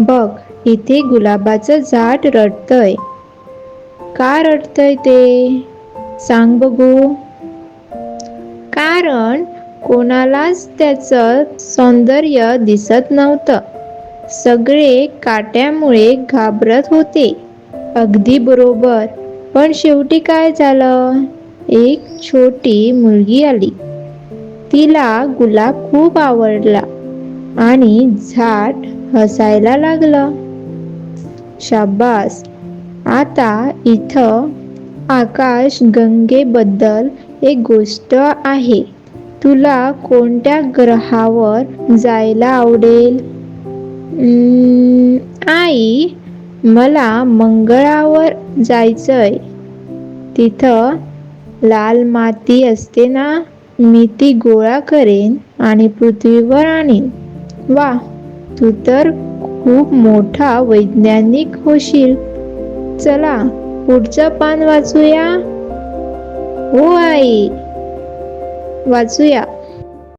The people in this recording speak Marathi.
बघ इथे गुलाबाचं झाड रडतंय. का रडतंय ते? सांग बघू. कारण कोणालाच त्याचं सौंदर्य दिसत नव्हतं. सगळे काट्यामुळे घाबरत होते. अगदी बरोबर. पण शेवटी काय झालं? एक छोटी मुलगी आली. तिला गुलाब खूप आवडला. आणि झाड हसायला लागलं. शाबास आता इथं आकाश गंगेबद्दल एक गोष्ट आहे. तुला कोणत्या ग्रहावर जायला आवडेल? आई मला मंगळावर जायचंय. तिथं लाल माती असते ना? मी ती गोळा करेन आणि पृथ्वीवर आणीन. वा तू तर खूप मोठा वैज्ञानिक होशील. चला पुढचं पान वाचूया. हो आई वाचूया.